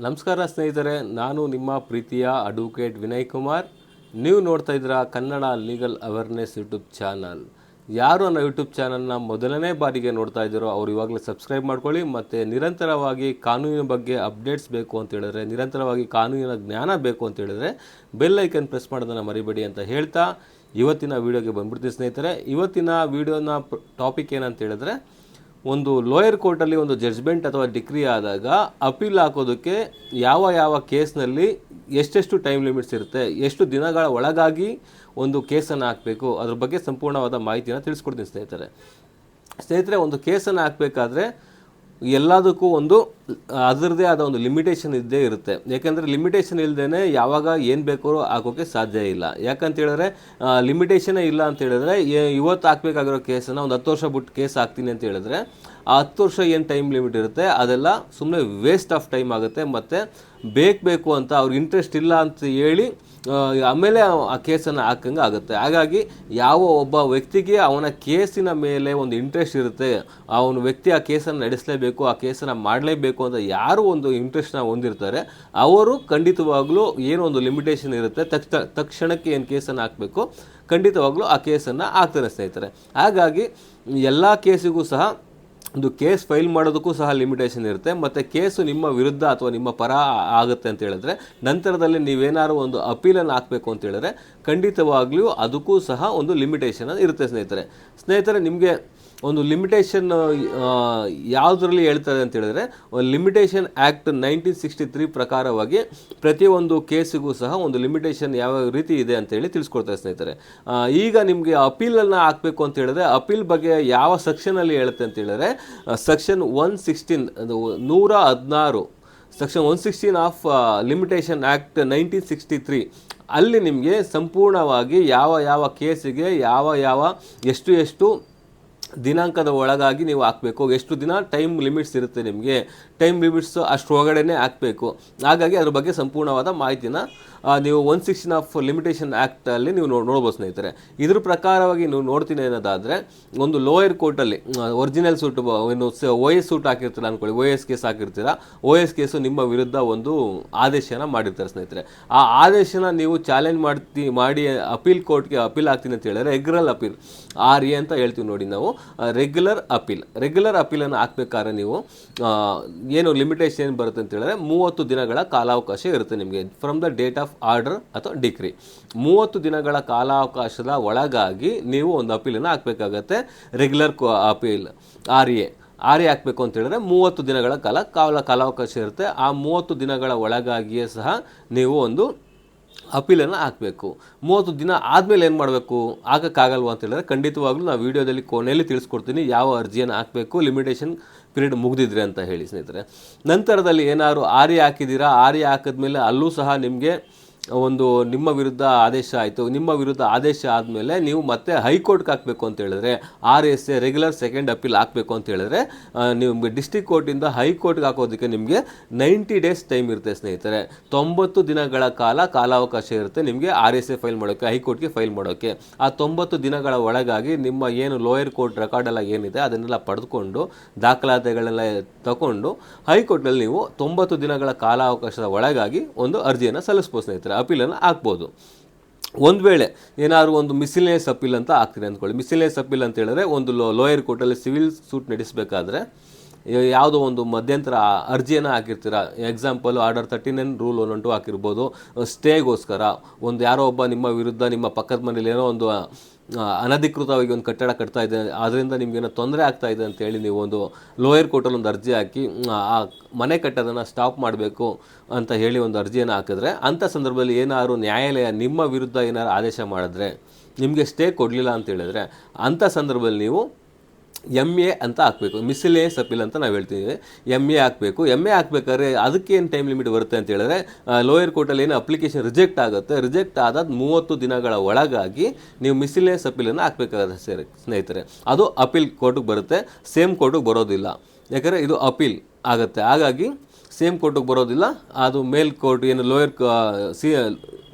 ನಮಸ್ಕಾರ ಸ್ನೇಹಿತರೆ, ನಾನು ನಿಮ್ಮ ಪ್ರೀತಿಯ ಅಡ್ವೊಕೇಟ್ ವಿನಯ್ ಕುಮಾರ್. ನೀವು ನೋಡ್ತಾ ಇದ್ದೀರಾ Kannada legal awareness YouTube channel. ಯಾರು ನನ್ನ ಯೂಟ್ಯೂಬ್ ಚಾನಲ್ನ ಮೊದಲನೇ ಬಾರಿಗೆ ನೋಡ್ತಾ ಇದ್ದೀರೋ ಅವ್ರು ಇವಾಗಲೇ ಸಬ್ಸ್ಕ್ರೈಬ್ ಮಾಡ್ಕೊಳ್ಳಿ ಮತ್ತು ನಿರಂತರವಾಗಿ ಕಾನೂನಿನ ಬಗ್ಗೆ ಅಪ್ಡೇಟ್ಸ್ ಬೇಕು ಅಂತ ಹೇಳಿದ್ರೆ, ನಿರಂತರವಾಗಿ ಕಾನೂನಿನ ಜ್ಞಾನ ಬೇಕು ಅಂತ ಹೇಳಿದ್ರೆ ಬೆಲ್ ಐಕನ್ ಪ್ರೆಸ್ ಮಾಡೋದನ್ನು ಮರಿಬೇಡಿ ಅಂತ ಹೇಳ್ತಾ ಇವತ್ತಿನ ವೀಡಿಯೋಗೆ ಬಂದ್ಬಿಡ್ತೀನಿ ಸ್ನೇಹಿತರೆ. ಇವತ್ತಿನ ವೀಡಿಯೋನ ಟಾಪಿಕ್ ಏನಂತ ಹೇಳಿದ್ರೆ ಒಂದು ಲೋಯರ್ ಕೋರ್ಟಲ್ಲಿ ಒಂದು ಜಡ್ಜ್ಮೆಂಟ್ ಅಥವಾ ಡಿಕ್ರಿ ಆದಾಗ ಅಪೀಲ್ ಹಾಕೋದಕ್ಕೆ ಯಾವ ಯಾವ ಕೇಸ್ನಲ್ಲಿ ಎಷ್ಟೆಷ್ಟು ಟೈಮ್ ಲಿಮಿಟ್ಸ್ ಇರುತ್ತೆ, ಎಷ್ಟು ದಿನಗಳ ಒಳಗಾಗಿ ಒಂದು ಕೇಸನ್ನು ಹಾಕಬೇಕು, ಅದ್ರ ಬಗ್ಗೆ ಸಂಪೂರ್ಣವಾದ ಮಾಹಿತಿಯನ್ನು ತಿಳಿಸ್ಕೊಡ್ತೀನಿ ಸ್ನೇಹಿತರೆ. ಸ್ನೇಹಿತರೆ, ಒಂದು ಕೇಸನ್ನು ಹಾಕಬೇಕಾದ್ರೆ ಎಲ್ಲದಕ್ಕೂ ಒಂದು ಅದರದೇ ಆದ ಒಂದು ಲಿಮಿಟೇಷನ್ ಇದ್ದೇ ಇರುತ್ತೆ. ಯಾಕೆಂದರೆ ಲಿಮಿಟೇಷನ್ ಇಲ್ಲದೇ ಯಾವಾಗ ಏನು ಬೇಕೋ ಹಾಕೋಕ್ಕೆ ಸಾಧ್ಯ ಇಲ್ಲ. ಯಾಕಂತೇಳಿದ್ರೆ ಲಿಮಿಟೇಷನೇ ಇಲ್ಲ ಅಂತ ಹೇಳಿದ್ರೆ ಇವತ್ತು ಹಾಕ್ಬೇಕಾಗಿರೋ ಕೇಸನ್ನು ಒಂದು ಹತ್ತು ವರ್ಷ ಬಿಟ್ಟು ಕೇಸ್ ಹಾಕ್ತೀನಿ ಅಂತ ಹೇಳಿದ್ರೆ, ಆ ಹತ್ತು ವರ್ಷ ಏನು ಟೈಮ್ ಲಿಮಿಟ್ ಇರುತ್ತೆ, ಅದೆಲ್ಲ ಸುಮ್ಮನೆ ವೇಸ್ಟ್ ಆಫ್ ಟೈಮ್ ಆಗುತ್ತೆ. ಮತ್ತು ಬೇಕು ಬೇಕು ಅಂತ ಅವ್ರಿಗೆ ಇಂಟ್ರೆಸ್ಟ್ ಇಲ್ಲ ಅಂತ ಹೇಳಿ ಆಮೇಲೆ ಆ ಕೇಸನ್ನು ಹಾಕಂಗೆ ಆಗುತ್ತೆ. ಹಾಗಾಗಿ ಯಾವ ಒಬ್ಬ ವ್ಯಕ್ತಿಗೆ ಅವನ ಕೇಸಿನ ಮೇಲೆ ಒಂದು ಇಂಟ್ರೆಸ್ಟ್ ಇರುತ್ತೆ, ಅವನ ವ್ಯಕ್ತಿ ಆ ಕೇಸನ್ನು ನಡೆಸಲೇಬೇಕು, ಆ ಕೇಸನ್ನು ಮಾಡಲೇಬೇಕು ಅಂತ ಯಾರು ಒಂದು ಇಂಟ್ರೆಸ್ಟ್ನ ಹೊಂದಿರ್ತಾರೆ, ಅವರು ಖಂಡಿತವಾಗ್ಲೂ ಏನೋ ಒಂದು ಲಿಮಿಟೇಷನ್ ಇರುತ್ತೆ ತಕ್ಷಣ ತಕ್ಷಣಕ್ಕೆ ಏನು ಕೇಸನ್ನು ಹಾಕಬೇಕು, ಖಂಡಿತವಾಗ್ಲೂ ಆ ಕೇಸನ್ನು ಹಾಕ್ತಾರೆ ಸ್ನೇಹಿತರೆ. ಹಾಗಾಗಿ ಎಲ್ಲ ಕೇಸಿಗೂ ಸಹ ಒಂದು ಕೇಸ್ ಫೈಲ್ ಮಾಡೋದಕ್ಕೂ ಸಹ ಲಿಮಿಟೇಷನ್ ಇರುತ್ತೆ. ಮತ್ತು ಕೇಸು ನಿಮ್ಮ ವಿರುದ್ಧ ಅಥವಾ ನಿಮ್ಮ ಪರ ಆಗುತ್ತೆ ಅಂತ ಹೇಳಿದ್ರೆ, ನಂತರದಲ್ಲಿ ನೀವೇನಾದ್ರು ಒಂದು ಅಪೀಲನ್ನು ಹಾಕಬೇಕು ಅಂತ ಹೇಳಿದ್ರೆ, ಖಂಡಿತವಾಗ್ಲೂ ಅದಕ್ಕೂ ಸಹ ಒಂದು ಲಿಮಿಟೇಷನ್ ಇರುತ್ತೆ ಸ್ನೇಹಿತರೆ. ಸ್ನೇಹಿತರೆ, ನಿಮಗೆ ಒಂದು ಲಿಮಿಟೇಷನ್ ಯಾವುದರಲ್ಲಿ ಹೇಳ್ತದೆ ಅಂತ ಹೇಳಿದ್ರೆ limitation act nineteen sixty three ಪ್ರಕಾರವಾಗಿ ಪ್ರತಿಯೊಂದು ಕೇಸಿಗೂ ಸಹ ಒಂದು ಲಿಮಿಟೇಷನ್ ಯಾವ ರೀತಿ ಇದೆ ಅಂತ ಹೇಳಿ ತಿಳಿಸ್ಕೊಡ್ತಾರೆ ಸ್ನೇಹಿತರೆ. ಈಗ ನಿಮಗೆ ಅಪೀಲನ್ನು ಹಾಕಬೇಕು ಅಂತ ಹೇಳಿದ್ರೆ ಅಪೀಲ್ ಬಗ್ಗೆ ಯಾವ ಸೆಕ್ಷನಲ್ಲಿ ಹೇಳುತ್ತೆ ಅಂತ ಹೇಳಿದ್ರೆ ಸೆಕ್ಷನ್ ಒನ್ ಸಿಕ್ಸ್ಟೀನ್ ನೂರ ಹದಿನಾರು section one sixteen of limitation act nineteen sixty three ಅಲ್ಲಿ ನಿಮಗೆ ಸಂಪೂರ್ಣವಾಗಿ ಯಾವ ಯಾವ ಕೇಸಿಗೆ ಯಾವ ಯಾವ ಎಷ್ಟು ಎಷ್ಟು ದಿನಾಂಕದ ಒಳಗಾಗಿ ನೀವು ಹಾಕಬೇಕು. ಎಷ್ಟು ದಿನ? ಟೈಮ್ ಲಿಮಿಟ್ಸ್ ಇರುತ್ತೆ ನಿಮಗೆ. ಟೈಮ್ ಲಿಮಿಟ್ಸ್ ಅಷ್ಟರೊಳಗಡೆನೇ ಹಾಕಬೇಕು. ಹಾಗಾಗಿ ಅದ್ರ ಬಗ್ಗೆ ಸಂಪೂರ್ಣವಾದ ಮಾಹಿತಿನ ನೀವು ಒನ್ ಸಿಕ್ಸ್ಟೀನ್ ಆಫ್ ಲಿಮಿಟೇಷನ್ ಆ್ಯಕ್ಟಲ್ಲಿ ನೀವು ನೋಡ್ಬೋದು ಸ್ನೇಹಿತರೆ. ಇದ್ರ ಪ್ರಕಾರವಾಗಿ ನೀವು ನೋಡ್ತೀನಿ ಅನ್ನೋದಾದರೆ, ಒಂದು ಲೋಯರ್ ಕೋರ್ಟಲ್ಲಿ ಒರಿಜಿನಲ್ ಸೂಟ್ ಏನು ಒ ಎಸ್ ಸೂಟ್ ಹಾಕಿರ್ತೀರ ಅಂದ್ಕೊಳ್ಳಿ ಒ ಎಸ್ ಕೇಸ್ ಹಾಕಿರ್ತೀರ. ಒ ಎಸ್ ಕೇಸು ನಿಮ್ಮ ವಿರುದ್ಧ ಒಂದು ಆದೇಶನ ಮಾಡಿರ್ತಾರೆ ಸ್ನೇಹಿತರೆ. ಆ ಆದೇಶನ ನೀವು ಚಾಲೆಂಜ್ ಮಾಡ್ತೀ ಮಾಡಿ ಅಪೀಲ್ ಕೋರ್ಟ್ಗೆ ಅಪೀಲ್ ಆಗ್ತೀನಿ ಅಂತ ಹೇಳಿದ್ರೆ ರೆಗ್ಯುಲರ್ ಅಪೀಲ್ ಆರ್ ಎ ಅಂತ ಹೇಳ್ತೀವಿ ನೋಡಿ ನಾವು. ರೆಗ್ಯುಲರ್ ಅಪೀಲ್ ರೆಗ್ಯುಲರ್ ಅಪೀಲನ್ನು ಹಾಕ್ಬೇಕಾದ್ರೆ ನೀವು ಏನು ಲಿಮಿಟೇಷನ್ ಏನು ಬರುತ್ತೆ ಅಂತ ಹೇಳಿದ್ರೆ ಮೂವತ್ತು ದಿನಗಳ ಕಾಲಾವಕಾಶ ಇರುತ್ತೆ ನಿಮಗೆ. From the date of order ಅಥವಾ ಡಿಗ್ರಿ ಮೂವತ್ತು ದಿನಗಳ ಕಾಲಾವಕಾಶದ ಒಳಗಾಗಿ ನೀವು ಒಂದು ಅಪೀಲನ್ನು ಹಾಕಬೇಕಾಗತ್ತೆ. Regular appeal R A R ಹಾಕಬೇಕು ಅಂತ ಹೇಳಿದ್ರೆ ಮೂವತ್ತು ದಿನಗಳ ಕಾಲ ಕಾಲ ಕಾಲಾವಕಾಶ ಇರುತ್ತೆ. ಆ ಮೂವತ್ತು ದಿನಗಳ ಒಳಗಾಗಿಯೇ ಸಹ ನೀವು ಒಂದು ಅಪೀಲನ್ನು ಹಾಕಬೇಕು. ಮೂವತ್ತು ದಿನ ಆದಮೇಲೆ ಏನು ಮಾಡಬೇಕು? ಹಾಕೋಕ್ಕಾಗಲ್ವ ಅಂತ ಹೇಳಿದ್ರೆ ಖಂಡಿತವಾಗ್ಲೂ ನಾವು ವೀಡಿಯೋದಲ್ಲಿ ಕೊನೆಯಲ್ಲಿ ತಿಳಿಸ್ಕೊಡ್ತೀನಿ ಯಾವ ಅರ್ಜಿಯನ್ನು ಹಾಕಬೇಕು ಲಿಮಿಟೇಷನ್ ಪೀರಿಯಡ್ ಮುಗಿದಿದ್ರೆ ಅಂತ ಹೇಳಿ ಸ್ನೇಹಿತರೆ. ನಂತರದಲ್ಲಿ ಏನಾದ್ರು ಆರಿ ಹಾಕಿದ್ದೀರಾ? ಆರಿ ಹಾಕಿದ್ಮೇಲೆ ಅಲ್ಲೂ ಸಹ ನಿಮಗೆ ಒಂದು ನಿಮ್ಮ ವಿರುದ್ಧ ಆದೇಶ ಆಯಿತು, ನಿಮ್ಮ ವಿರುದ್ಧ ಆದೇಶ ಆದಮೇಲೆ ನೀವು ಮತ್ತೆ ಹೈಕೋರ್ಟ್ಗೆ ಹಾಕಬೇಕು ಅಂತ ಹೇಳಿದ್ರೆ, R S A regular second appeal ಹಾಕಬೇಕು ಅಂತ ಹೇಳಿದ್ರೆ ನಿಮಗೆ ಡಿಸ್ಟಿಕ್ ಕೋರ್ಟಿಂದ ಹೈಕೋರ್ಟ್ಗೆ ಹಾಕೋದಕ್ಕೆ ನಿಮಗೆ ನೈಂಟಿ ಡೇಸ್ ಟೈಮ್ ಇರುತ್ತೆ ಸ್ನೇಹಿತರೆ. ತೊಂಬತ್ತು ದಿನಗಳ ಕಾಲ ಕಾಲಾವಕಾಶ ಇರುತ್ತೆ ನಿಮಗೆ ಆರ್ ಎಸ್ ಎ ಫೈಲ್ ಮಾಡೋಕ್ಕೆ, ಹೈಕೋರ್ಟ್ಗೆ ಫೈಲ್ ಮಾಡೋಕ್ಕೆ. ಆ ತೊಂಬತ್ತು ದಿನಗಳ ಒಳಗಾಗಿ ನಿಮ್ಮ ಏನು ಲೋಯರ್ ಕೋರ್ಟ್ ರೆಕಾರ್ಡ್ ಎಲ್ಲ ಏನಿದೆ ಅದನ್ನೆಲ್ಲ ಪಡೆದುಕೊಂಡು ದಾಖಲಾತಿಗಳೆಲ್ಲ ತಗೊಂಡು ಹೈಕೋರ್ಟ್ನಲ್ಲಿ ನೀವು ತೊಂಬತ್ತು ದಿನಗಳ ಕಾಲಾವಕಾಶದ ಒಳಗಾಗಿ ಒಂದು ಅರ್ಜಿಯನ್ನು ಸಲ್ಲಿಸ್ಬೋದು ಸ್ನೇಹಿತರೆ. ಅಪೀಲನ್ನು ಹಾಕ್ಬೋದು. ಒಂದು ವೇಳೆ ಏನಾದರೂ ಒಂದು ಮಿಸಿಲೇಸ್ ಅಪೀಲ್ ಅಂತ ಹಾಕ್ತೀನಿ ಅಂದ್ಕೊಳ್ಳಿ. ಮಿಸಿಲೇಸ್ ಅಪೀಲ್ ಅಂತ ಹೇಳಿದ್ರೆ ಒಂದು ಲೋಯರ್ ಕೋರ್ಟಲ್ಲಿ ಸಿವಿಲ್ ಸೂಟ್ ನಡೆಸಬೇಕಾದ್ರೆ ಯಾವುದೋ ಒಂದು ಮಧ್ಯಂತರ ಅರ್ಜಿಯನ್ನು ಹಾಕಿರ್ತೀರ? Example order thirty nine rule one two ಹಾಕಿರ್ಬೋದು. ಸ್ಟೇಗೋಸ್ಕರ ಒಂದು ಯಾರೋ ಒಬ್ಬ ನಿಮ್ಮ ವಿರುದ್ಧ, ನಿಮ್ಮ ಪಕ್ಕದ ಮನೇಲಿ ಏನೋ ಒಂದು ಅನಧಿಕೃತವಾಗಿ ಒಂದು ಕಟ್ಟಡ ಕಟ್ತಾ ಇದೆ. ಅದರಿಂದ ನಿಮಗೇನೋ ತೊಂದರೆ ಆಗ್ತಾ ಇದೆ ಅಂತೇಳಿ ನೀವು ಒಂದು ಲೋಯರ್ ಕೋರ್ಟಲ್ಲಿ ಒಂದು ಅರ್ಜಿ ಹಾಕಿ ಆ ಮನೆ ಕಟ್ಟೋದನ್ನು ಸ್ಟಾಪ್ ಮಾಡಬೇಕು ಅಂತ ಹೇಳಿ ಒಂದು ಅರ್ಜಿಯನ್ನು ಹಾಕಿದ್ರೆ ಅಂಥ ಸಂದರ್ಭದಲ್ಲಿ ಏನಾದ್ರು ನ್ಯಾಯಾಲಯ ನಿಮ್ಮ ವಿರುದ್ಧ ಏನಾದ್ರು ಆದೇಶ ಮಾಡಿದ್ರೆ, ನಿಮಗೆ ಸ್ಟೇ ಕೊಡಲಿಲ್ಲ ಅಂತ ಹೇಳಿದ್ರೆ ಅಂಥ ಸಂದರ್ಭದಲ್ಲಿ ನೀವು ಎಂ ಎ ಅಂತ ಹಾಕಬೇಕು. ಮಿಸಿಲೇಸ್ ಅಪೀಲ್ ಅಂತ ನಾವು ಹೇಳ್ತೀವಿ ಎಂ ಎ ಹಾಕಬೇಕು. ಎಂ ಎ ಹಾಕ್ಬೇಕಾದ್ರೆ ಅದಕ್ಕೆ ಏನು ಟೈಮ್ ಲಿಮಿಟ್ ಬರುತ್ತೆ ಅಂತ ಹೇಳಿದ್ರೆ ಲೋಯರ್ ಕೋರ್ಟಲ್ಲಿ ಏನು ಅಪ್ಲಿಕೇಶನ್ ರಿಜೆಕ್ಟ್ ಆಗುತ್ತೆ. ರಿಜೆಕ್ಟ್ ಆದಾದ ಮೂವತ್ತು ದಿನಗಳ ಒಳಗಾಗಿ ನೀವು ಮಿಸಿಲೇಸ್ ಅಪೀಲನ್ನು ಹಾಕಬೇಕಾಗುತ್ತೆ ಸೇರಿ ಸ್ನೇಹಿತರೆ. ಅದು ಅಪೀಲ್ ಕೋರ್ಟಿಗೆ ಬರುತ್ತೆ. ಸೇಮ್ ಕೋರ್ಟಿಗೆ ಬರೋದಿಲ್ಲ. ಯಾಕಂದರೆ ಇದು ಅಪೀಲ್ ಆಗುತ್ತೆ. ಹಾಗಾಗಿ ಸೇಮ್ ಕೋರ್ಟಿಗೆ ಬರೋದಿಲ್ಲ. ಅದು ಮೇಲ್ ಕೋರ್ಟ್ ಏನು ಲೋಯರ್ ಸಿ,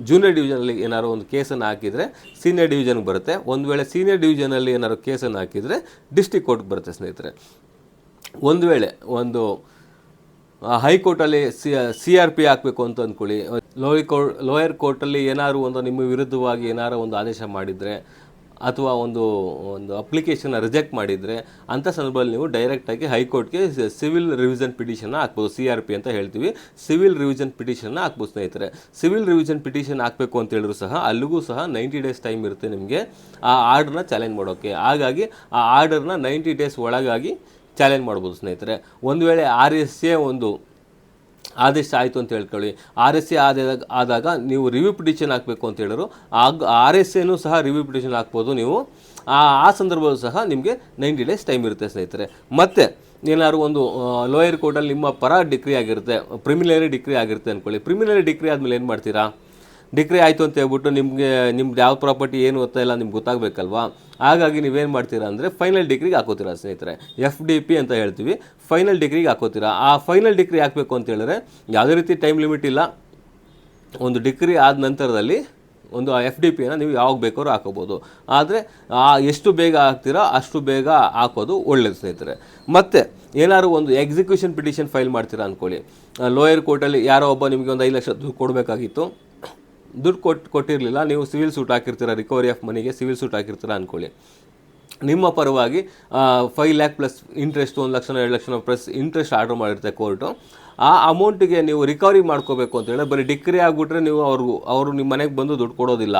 ಜೂನಿಯರ್ ಡಿವಿಷನಲ್ಲಿ ಏನಾದ್ರು ಒಂದು ಕೇಸನ್ನು ಹಾಕಿದರೆ ಸೀನಿಯರ್ ಡಿವಿಷನ್ಗೆ ಬರುತ್ತೆ. ಒಂದು ವೇಳೆ ಸೀನಿಯರ್ ಡಿವಿಷನಲ್ಲಿ ಏನಾದ್ರು ಕೇಸನ್ನು ಹಾಕಿದರೆ ಡಿಸ್ಟಿಕ್ ಕೋರ್ಟ್ಗೆ ಬರುತ್ತೆ ಸ್ನೇಹಿತರೆ. ಒಂದು ವೇಳೆ ಒಂದು ಹೈಕೋರ್ಟಲ್ಲಿ ಸಿ ಸಿ ಆರ್ ಪಿ ಹಾಕಬೇಕು ಅಂತ ಅಂದ್ಕೊಳ್ಳಿ. ಲೋಯರ್ ಕೋರ್ಟ್, ಲೋಯರ್ ಕೋರ್ಟಲ್ಲಿ ಏನಾದ್ರು ಒಂದು ನಿಮ್ಮ ವಿರುದ್ಧವಾಗಿ ಏನಾರು ಒಂದು ಆದೇಶ ಮಾಡಿದರೆ ಅಥವಾ ಒಂದು ಒಂದು ಅಪ್ಲಿಕೇಶನ್ ರಿಜೆಕ್ಟ್ ಮಾಡಿದರೆ ಅಂಥ ಸಂದರ್ಭದಲ್ಲಿ ನೀವು ಡೈರೆಕ್ಟಾಗಿ ಹೈಕೋರ್ಟ್ಗೆ ಸಿವಿಲ್ ರಿವಿಷನ್ ಪಿಟಿಷನ್ನ ಹಾಕ್ಬೋದು ಸಿ ಆರ್ ಪಿ ಅಂತ ಹೇಳ್ತೀವಿ. ಸಿವಿಲ್ ರಿವಿಷನ್ ಪಿಟಿಷನ್ನ ಹಾಕ್ಬೋದು ಸ್ನೇಹಿತರೆ. ಸಿವಿಲ್ ರಿವಿಷನ್ ಪಿಟಿಷನ್ ಹಾಕಬೇಕು ಅಂತ ಹೇಳಿದ್ರು ಸಹ ಅಲ್ಲಿಗೂ ಸಹ ನೈಂಟಿ ಡೇಸ್ ಟೈಮ್ ಇರುತ್ತೆ ನಿಮಗೆ ಆ ಆರ್ಡ್ರನ್ನ ಚಾಲೆಂಜ್ ಮಾಡೋಕ್ಕೆ ಹಾಗಾಗಿ ಆ ಆರ್ಡರ್ನ ನೈಂಟಿ ಡೇಸ್ ಒಳಗಾಗಿ ಚಾಲೆಂಜ್ ಮಾಡ್ಬೋದು ಸ್ನೇಹಿತರೆ. ಒಂದು ವೇಳೆ ಆರ್ ಎಸ್ ಎ ಒಂದು ಆದೇಶ ಆಯಿತು ಅಂತ ಹೇಳ್ಕೊಳ್ಳಿ. ಆರ್ ಎಸ್ ಎ ಆದಾಗ ಆದಾಗ ನೀವು ರಿವ್ಯೂ ಪಿಟಿಷನ್ ಹಾಕಬೇಕು ಅಂತ ಹೇಳಿದ್ರು. ಆಗ ಆರ್ ಎಸ್ ಎನೂ ಸಹ ರಿವ್ಯೂ ಪಿಟಿಷನ್ ಹಾಕ್ಬೋದು ನೀವು. ಆ ಆ ಸಂದರ್ಭದಲ್ಲೂ ಸಹ ನಿಮಗೆ ನೈಂಟಿ ಡೇಸ್ ಟೈಮ್ ಇರುತ್ತೆ ಸ್ನೇಹಿತರೆ. ಮತ್ತು ಏನಾದ್ರು ಒಂದು ಲೋಯರ್ ಕೋರ್ಟಲ್ಲಿ ನಿಮ್ಮ ಪರ ಡಿಗ್ರಿ ಆಗಿರುತ್ತೆ ಪ್ರಿಮಿನರಿ ಡಿಗ್ರಿ ಆಗಿರುತ್ತೆ ಅಂದ್ಕೊಳ್ಳಿ ಪ್ರಿಮಿನರಿ ಡಿಗ್ರಿ ಆದಮೇಲೆ ಏನು ಮಾಡ್ತೀರಾ? ಡಿಗ್ರಿ ಆಯಿತು ಅಂತ ಹೇಳ್ಬಿಟ್ಟು ನಿಮಗೆ, ನಿಮ್ದು ಯಾವ ಪ್ರಾಪರ್ಟಿ ಏನು ಗೊತ್ತಾ ಇಲ್ಲ ನಿಮ್ಗೆ ಗೊತ್ತಾಗಬೇಕಲ್ವಾ? ಹಾಗಾಗಿ ನೀವೇನು ಮಾಡ್ತೀರಾ ಅಂದರೆ ಫೈನಲ್ ಡಿಗ್ರಿಗೆ ಹಾಕೋತೀರಾ ಸ್ನೇಹಿತರೆ. ಎಫ್ ಡಿ ಪಿ ಅಂತ ಹೇಳ್ತೀವಿ. ಫೈನಲ್ ಡಿಗ್ರಿಗೆ ಹಾಕೋತೀರಾ. ಆ ಫೈನಲ್ ಡಿಗ್ರಿ ಹಾಕಬೇಕು ಅಂತ ಹೇಳಿದ್ರೆ ಯಾವುದೇ ರೀತಿ ಟೈಮ್ ಲಿಮಿಟ್ ಇಲ್ಲ. ಒಂದು ಡಿಗ್ರಿ ಆದ ನಂತರದಲ್ಲಿ ಒಂದು ಎಫ್ ಡಿ ಪಿಯನ್ನು ನೀವು ಯಾವಾಗ ಬೇಕಾದ್ರೂ ಹಾಕೋಬೋದು. ಆದರೆ ಎಷ್ಟು ಬೇಗ ಹಾಕ್ತೀರಾ ಅಷ್ಟು ಬೇಗ ಹಾಕೋದು ಒಳ್ಳೇದು ಸ್ನೇಹಿತರೆ. ಮತ್ತು ಏನಾದ್ರು ಒಂದು ಎಕ್ಸಿಕ್ಯೂಷನ್ ಪಿಟಿಷನ್ ಫೈಲ್ ಮಾಡ್ತೀರಾ ಅಂದ್ಕೊಳ್ಳಿ ಲೋಯರ್ ಕೋರ್ಟಲ್ಲಿ ಯಾರೋ ಒಬ್ಬ ನಿಮಗೆ ಒಂದು ಐದು ಲಕ್ಷ ಕೊಡಬೇಕಾಗಿತ್ತು. ದುಡ್ಡು ಕೊಟ್ಟು ಕೊಟ್ಟಿರಲಿಲ್ಲ. ನೀವು ಸಿವಿಲ್ ಸೂಟ್ ಹಾಕಿರ್ತೀರ, ರಿಕವರಿ ಆಫ್ ಮನಿಗೆ ಸಿವಿಲ್ ಸೂಟ್ ಹಾಕಿರ್ತೀರ ಅಂದ್ಕೊಳ್ಳಿ ನಿಮ್ಮ ಪರವಾಗಿ ಫೈವ್ ಲ್ಯಾಕ್ ಪ್ಲಸ್ ಇಂಟ್ರೆಸ್ಟ್ ಒಂದು ಲಕ್ಷ ಎರಡು ಲಕ್ಷ ಪ್ಲಸ್ ಇಂಟ್ರೆಸ್ಟ್ ಆರ್ಡರ್ ಮಾಡಿರುತ್ತೆ ಕೋರ್ಟು ಆ ಅಮೌಂಟಿಗೆ ನೀವು ರಿಕವರಿ ಮಾಡ್ಕೋಬೇಕು ಅಂತ ಹೇಳಿದ್ರೆ ಬರೀ ಡಿಕ್ರಿ ಆಗಿಬಿಟ್ರೆ ನೀವು ಅವ್ರಿಗೂ, ಅವರು ನಿಮ್ಮ ಮನೆಗೆ ಬಂದು ದುಡ್ಡು ಕೊಡೋದಿಲ್ಲ.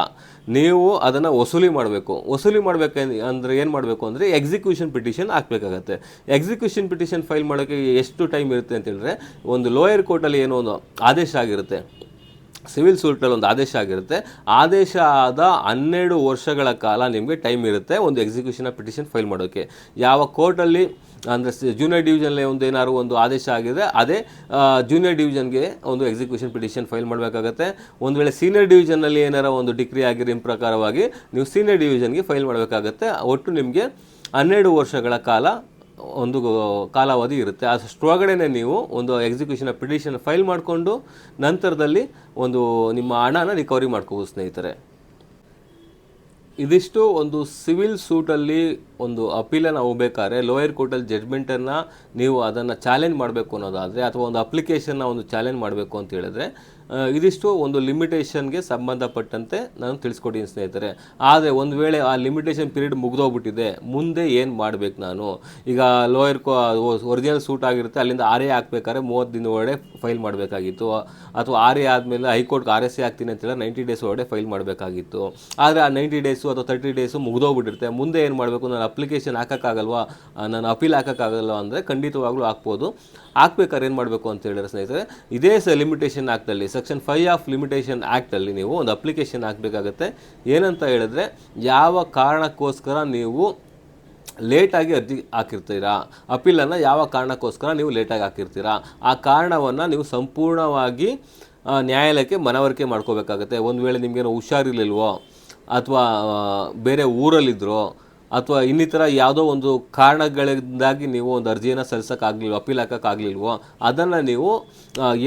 ನೀವು ಅದನ್ನು ವಸೂಲಿ ಮಾಡಬೇಕು. ವಸೂಲಿ ಮಾಡಬೇಕು ಅಂದರೆ ಏನು ಮಾಡಬೇಕು ಅಂದರೆ ಎಕ್ಸಿಕ್ಯೂಷನ್ ಪಿಟಿಷನ್ ಹಾಕಬೇಕಾಗತ್ತೆ. ಎಕ್ಸಿಕ್ಯೂಷನ್ ಪಿಟಿಷನ್ ಫೈಲ್ ಮಾಡೋಕ್ಕೆ ಎಷ್ಟು ಟೈಮ್ ಇರುತ್ತೆ ಅಂತ ಹೇಳಿದ್ರೆ, ಒಂದು ಲೋಯರ್ ಕೋರ್ಟಲ್ಲಿ ಏನೋ ಒಂದು ಆದೇಶ ಆಗಿರುತ್ತೆ. ಸಿವಿಲ್ ಸೂಟಲ್ಲಿ ಒಂದು ಆದೇಶ ಆಗಿರುತ್ತೆ. ಆದೇಶ ಆದ ಹನ್ನೆರಡು ವರ್ಷಗಳ ಕಾಲ ನಿಮಗೆ ಟೈಮ್ ಇರುತ್ತೆ ಒಂದು ಎಕ್ಸಿಕ್ಯೂಷನ್ ಪಿಟಿಷನ್ ಫೈಲ್ ಮಾಡೋಕ್ಕೆ ಯಾವ ಕೋರ್ಟಲ್ಲಿ ಅಂದರೆ ಜೂನಿಯರ್ ಡಿವಿಷನಲ್ಲಿ ಒಂದು ಏನಾದ್ರು ಒಂದು ಆದೇಶ ಆಗಿದೆ ಅದೇ ಜೂನಿಯರ್ ಡಿವಿಷನ್ಗೆ ಒಂದು ಎಕ್ಸಿಕ್ಯೂಷನ್ ಪಿಟಿಷನ್ ಫೈಲ್ ಮಾಡಬೇಕಾಗತ್ತೆ. ಒಂದು ವೇಳೆ ಸೀನಿಯರ್ ಡಿವಿಷನಲ್ಲಿ ಏನಾರ ಒಂದು ಡಿಗ್ರಿ ಆಗಿರೋ ಪ್ರಕಾರವಾಗಿ ನೀವು ಸೀನಿಯರ್ ಡಿವಿಷನ್ಗೆ ಫೈಲ್ ಮಾಡಬೇಕಾಗತ್ತೆ. ಒಟ್ಟು ನಿಮಗೆ ಹನ್ನೆರಡು ವರ್ಷಗಳ ಕಾಲ ಒಂದು ಕಾಲಾವಧಿ ಇರುತ್ತೆ. ಅಷ್ಟರೊಳಗಡೆ ನೀವು ಒಂದು ಎಕ್ಸಿಕ್ಯೂಷನ್ ಪಿಟಿಷನ್ ಫೈಲ್ ಮಾಡಿಕೊಂಡು ನಂತರದಲ್ಲಿ ಒಂದು ನಿಮ್ಮ ಹಣನ ರಿಕವರಿ ಮಾಡ್ಕೋಬೋದು ಸ್ನೇಹಿತರೆ. ಇದಿಷ್ಟು ಒಂದು ಸಿವಿಲ್ ಸೂಟಲ್ಲಿ ಒಂದು ಅಪೀಲನ್ನು ಹೋಗ್ಬೇಕಾದ್ರೆ ಲೋಯರ್ ಕೋರ್ಟಲ್ಲಿ ಜಡ್ಮೆಂಟನ್ನು ನೀವು ಅದನ್ನು ಚಾಲೆಂಜ್ ಮಾಡಬೇಕು ಅನ್ನೋದಾದರೆ ಅಥವಾ ಒಂದು ಅಪ್ಲಿಕೇಶನ್ನ ಒಂದು ಚಾಲೆಂಜ್ ಮಾಡಬೇಕು ಅಂತ ಹೇಳಿದ್ರೆ ಇದಿಷ್ಟು ಒಂದು ಲಿಮಿಟೇಷನ್ಗೆ ಸಂಬಂಧಪಟ್ಟಂತೆ ನಾನು ತಿಳಿಸ್ಕೊಟ್ಟಿದ್ದೀನಿ ಸ್ನೇಹಿತರೆ. ಆದರೆ ಒಂದು ವೇಳೆ ಆ ಲಿಮಿಟೇಷನ್ ಪೀರಿಯಡ್ ಮುಗಿದೋಗ್ಬಿಟ್ಟಿದೆ, ಮುಂದೆ ಏನು ಮಾಡಬೇಕು ನಾನು? ಈಗ ಲೋಯರ್ ಕೋ, ಒರಿಜಿನಲ್ ಸೂಟ್ ಆಗಿರುತ್ತೆ, ಅಲ್ಲಿಂದ ಆರ್ ಎ ಹಾಕ್ಬೇಕಾದ್ರೆ ಮೂವತ್ತು ದಿನ ಒಳಗಡೆ ಫೈಲ್ ಮಾಡಬೇಕಾಗಿತ್ತು. ಅಥವಾ ಆರ್ ಆದಮೇಲೆ ಹೈಕೋರ್ಟ್ಗೆ ಆರ್ ಎಸ್ ಎ ಹಾಕ್ತೀನಿ ಅಂತೇಳಿ ನೈಂಟಿ ಡೇಸ್ ಒಳಗಡೆ ಫೈಲ್ ಮಾಡಬೇಕಾಗಿತ್ತು. ಆದರೆ ಆ ನೈಂಟಿ ಡೇಸು ಅಥವಾ ತರ್ಟಿ ಡೇಸು ಮುಗ್ದೋಗ್ಬಿಟ್ಟಿರುತ್ತೆ. ಮುಂದೆ ಏನು ಮಾಡಬೇಕು? ನಾನು ಅಪ್ಲಿಕೇಶನ್ ಹಾಕೋಕ್ಕಾಗಲ್ವಾ? ನಾನು ಅಪೀಲ್ ಹಾಕೋಕ್ಕಾಗಲ್ವಾ ಅಂದರೆ ಖಂಡಿತವಾಗ್ಲೂ ಹಾಕ್ಬೋದು. ಹಾಕ್ಬೇಕಾದ್ರೆ ಏನು ಮಾಡಬೇಕು ಅಂತ ಹೇಳಿದ್ರೆ ಸ್ನೇಹಿತರೆ, ಇದೇ ಸ ಲಿಮಿಟೇಷನ್ ಆ್ಯಕ್ಟಲ್ಲಿ ಸೆಕ್ಷನ್ ಫೈವ್ ಆಫ್ ಲಿಮಿಟೇಷನ್ ಆ್ಯಕ್ಟಲ್ಲಿ ನೀವು ಒಂದು ಅಪ್ಲಿಕೇಶನ್ ಹಾಕಬೇಕಾಗತ್ತೆ. ಏನಂತ ಹೇಳಿದ್ರೆ, ಯಾವ ಕಾರಣಕ್ಕೋಸ್ಕರ ನೀವು ಲೇಟಾಗಿ ಅರ್ಜಿ ಹಾಕಿರ್ತೀರಾ? ಅಪೀಲನ್ನು ಯಾವ ಕಾರಣಕ್ಕೋಸ್ಕರ ನೀವು ಲೇಟಾಗಿ ಹಾಕಿರ್ತೀರಾ? ಆ ಕಾರಣವನ್ನು ನೀವು ಸಂಪೂರ್ಣವಾಗಿ ನ್ಯಾಯಾಲಯಕ್ಕೆ ಮನವರಿಕೆ ಮಾಡ್ಕೋಬೇಕಾಗತ್ತೆ. ಒಂದು ವೇಳೆ ನಿಮಗೇನೋ ಹುಷಾರಿರ್ಲಿಲ್ವೋ, ಅಥವಾ ಬೇರೆ ಊರಲ್ಲಿದ್ದರೋ ಅಥವಾ ಇನ್ನಿತರ ಯಾವುದೋ ಒಂದು ಕಾರಣಗಳಿಂದಾಗಿ ನೀವು ಒಂದು ಅರ್ಜಿಯನ್ನು ಸಲ್ಲಿಸೋಕ್ಕಾಗಲಿಲ್ವೋ ಅಪೀಲ್ ಹಾಕೋಕ್ಕಾಗಲಿಲ್ವೋ ಅದನ್ನು ನೀವು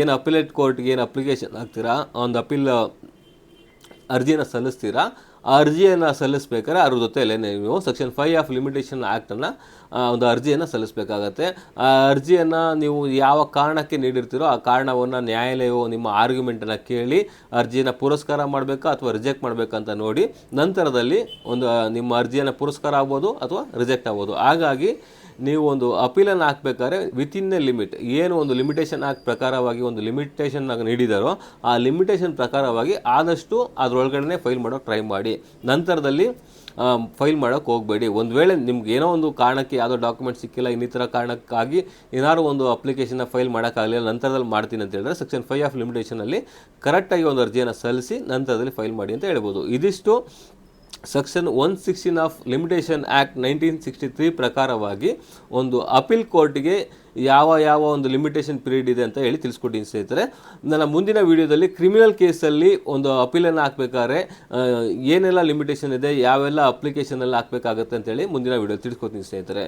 ಏನು ಅಪಿಲೇಟ್ ಕೋರ್ಟ್ಗೆ ಏನು ಅಪ್ಲಿಕೇಶನ್ ಹಾಕ್ತೀರಾ, ಒಂದು ಅಪೀಲ್, ಅರ್ಜಿಯನ್ನು ಸಲ್ಲಿಸ್ತೀರಾ ಆ ಅರ್ಜಿಯನ್ನು ಸಲ್ಲಿಸಬೇಕಾದ್ರೆ ಅದ್ರ ಜೊತೆಯಲ್ಲೇ ನೀವು ಸೆಕ್ಷನ್ ಫೈವ್ ಆಫ್ ಲಿಮಿಟೇಷನ್ ಆ್ಯಕ್ಟನ್ನು ಒಂದು ಅರ್ಜಿಯನ್ನು ಸಲ್ಲಿಸಬೇಕಾಗತ್ತೆ. ಆ ಅರ್ಜಿಯನ್ನು ನೀವು ಯಾವ ಕಾರಣಕ್ಕೆ ನೀಡಿರ್ತೀರೋ ಆ ಕಾರಣವನ್ನು ನ್ಯಾಯಾಲಯವು ನಿಮ್ಮ ಆರ್ಗ್ಯುಮೆಂಟನ್ನು ಕೇಳಿ ಅರ್ಜಿಯನ್ನು ಪುರಸ್ಕಾರ ಮಾಡಬೇಕಾ ಅಥವಾ ರಿಜೆಕ್ಟ್ ಮಾಡಬೇಕಂತ ನೋಡಿ ನಂತರದಲ್ಲಿ ಒಂದು ನಿಮ್ಮ ಅರ್ಜಿಯನ್ನು ಪುರಸ್ಕಾರ ಆಗ್ಬೋದು ಅಥವಾ ರಿಜೆಕ್ಟ್ ಆಗ್ಬೋದು. ಹಾಗಾಗಿ ನೀವು ಒಂದು ಅಪೀಲನ್ನು ಹಾಕ್ಬೇಕಾದ್ರೆ ವಿತಿನ್ ಎ ಲಿಮಿಟ್ ಏನು ಒಂದು ಲಿಮಿಟೇಷನ್ ಆಕ್ಟ್ ಪ್ರಕಾರವಾಗಿ ಒಂದು ಲಿಮಿಟೇಷನ್ ನೀಡಿದಾರೋ ಆ ಲಿಮಿಟೇಷನ್ ಪ್ರಕಾರವಾಗಿ ಆದಷ್ಟು ಅದರೊಳಗಡೆ ಫೈಲ್ ಮಾಡೋಕೆ ಟ್ರೈ ಮಾಡಿ. ನಂತರದಲ್ಲಿ ಫೈಲ್ ಮಾಡೋಕೆ ಹೋಗಬೇಡಿ. ಒಂದು ವೇಳೆ ನಿಮ್ಗೆ ಏನೋ ಒಂದು ಕಾರಣಕ್ಕೆ ಯಾವುದೋ ಡಾಕ್ಯುಮೆಂಟ್ ಸಿಕ್ಕಿಲ್ಲ, ಇನ್ನಿತರ ಕಾರಣಕ್ಕಾಗಿ ಏನಾದರೂ ಒಂದು ಅಪ್ಲಿಕೇಶನ್ನ ಫೈಲ್ ಮಾಡೋಕ್ಕಾಗಲಿಲ್ಲ, ನಂತರದಲ್ಲಿ ಮಾಡ್ತೀನಿ ಅಂತ ಹೇಳಿದ್ರೆ ಸೆಕ್ಷನ್ ಫೈವ್ ಆಫ್ ಲಿಮಿಟೇಷನಲ್ಲಿ ಕರೆಕ್ಟಾಗಿ ಒಂದು ಅರ್ಜಿಯನ್ನು ಸಲ್ಲಿಸಿ ನಂತರದಲ್ಲಿ ಫೈಲ್ ಮಾಡಿ ಅಂತ ಹೇಳ್ಬೋದು. ಇದಿಷ್ಟು section one sixteen of limitation act nineteen sixty three ಪ್ರಕಾರವಾಗಿ ಒಂದು ಅಪೀಲ್ ಕೋರ್ಟಿಗೆ ಯಾವ ಯಾವ ಒಂದು ಲಿಮಿಟೇಷನ್ ಪೀರಿಯಡ್ ಇದೆ ಅಂತ ಹೇಳಿ ತಿಳಿಸ್ಕೊಟ್ಟಿನಿ ಸ್ನೇಹಿತರೆ. ನನ್ನ ಮುಂದಿನ ವಿಡಿಯೋದಲ್ಲಿ ಕ್ರಿಮಿನಲ್ ಕೇಸಲ್ಲಿ ಒಂದು ಅಪೀಲನ್ನು ಹಾಕ್ಬೇಕಾದ್ರೆ ಏನೆಲ್ಲ ಲಿಮಿಟೇಷನ್ ಇದೆ, ಯಾವೆಲ್ಲ ಅಪ್ಲಿಕೇಶನಲ್ಲಿ ಹಾಕಬೇಕಾಗತ್ತೆ ಅಂತೇಳಿ ಮುಂದಿನ ವಿಡಿಯೋ ತಿಳಿಸ್ಕೊತೀನಿ ಸ್ನೇಹಿತರೆ.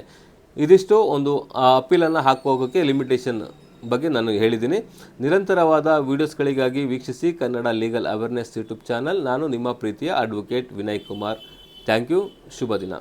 ಇದಿಷ್ಟು ಒಂದು ಅಪೀಲನ್ನು ಹಾಕೋಗೋಕ್ಕೆ ಲಿಮಿಟೇಷನ್ ಬಗ್ಗೆ ನಾನು ಹೇಳಿದ್ದೀನಿ. ನಿರಂತರವಾದ ವೀಡಿಯೋಸ್ಗಳಿಗಾಗಿ ವೀಕ್ಷಿಸಿ Kannada legal awareness YouTube channel. ನಾನು ನಿಮ್ಮ ಪ್ರೀತಿಯ advocate Vinay Kumar. Thank you. ಶುಭ ದಿನ.